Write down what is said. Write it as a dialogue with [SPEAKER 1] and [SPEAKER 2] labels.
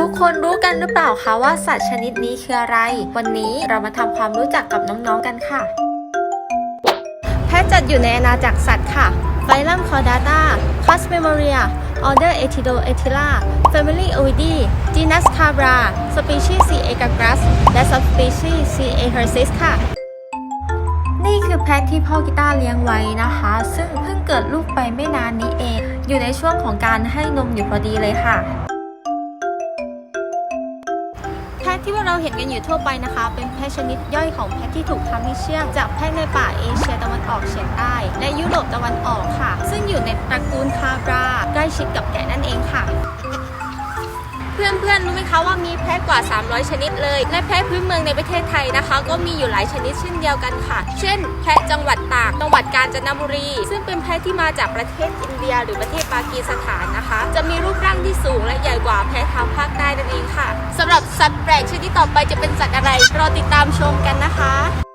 [SPEAKER 1] ทุกคนรู้กันหรือเปล่าคะว่าสัตว์ชนิดนี้คืออะไร วันนี้เรามาทำความรู้จักกับน้องๆกันค่ะ แพะจัดอยู่ในอาณาจักรสัตว์ค่ะไฟลัมคอร์ดาตาค a สเมโมเรียออเดอร์เอทิโดเอทิล่า Family o i d i Genus Cabra Species C. agagras และ Subspecies C. a h e r s i s ค่ะ นี่คือแพะที่พ่อกีตาร์เลี้ยงไว้นะคะ ซึ่งเพิ่งเกิดลูกไปไม่นานนี้เอง อยู่ในช่วงของการให้นมอยู่พอดีเลยค่ะ พะที่ว่าเราเห็นกันอยู่ทั่วไปนะคะ เป็นแพะชนิดย่อยของแพะที่ถูกทำให้เชื่องจากแพะในป่าเอเชียตะวันออกเฉียงใต้ และยุโรปตะวันออกค่ะ ซึ่งอยู่ในตระกูลคาบราใกล้ชิดกับแกะนั่นเองค่ะเพื่อนๆ รู้ไหมคะว่ามีแพะกว่า 300 ชนิดเลย และแพะพื้นเมืองในประเทศไทยนะคะ ก็มีอยู่หลายชนิดเช่นเดียวกันค่ะ เช่น แพะจังหวัดตาก จังหวัดกาญจนบุรี ซึ่งเป็นแพะที่มาจากประเทศอินเดีย หรือประเทศปากีสถานนะคะ จะมีรูปร่างที่สูงและใหญ่กว่าแพะทางภาคใต้นั่นเองค่ะสำหรับสัตว์แปลกชนิดต่อไปจะเป็นสัตว์อะไรรอติดตามชมกันนะคะ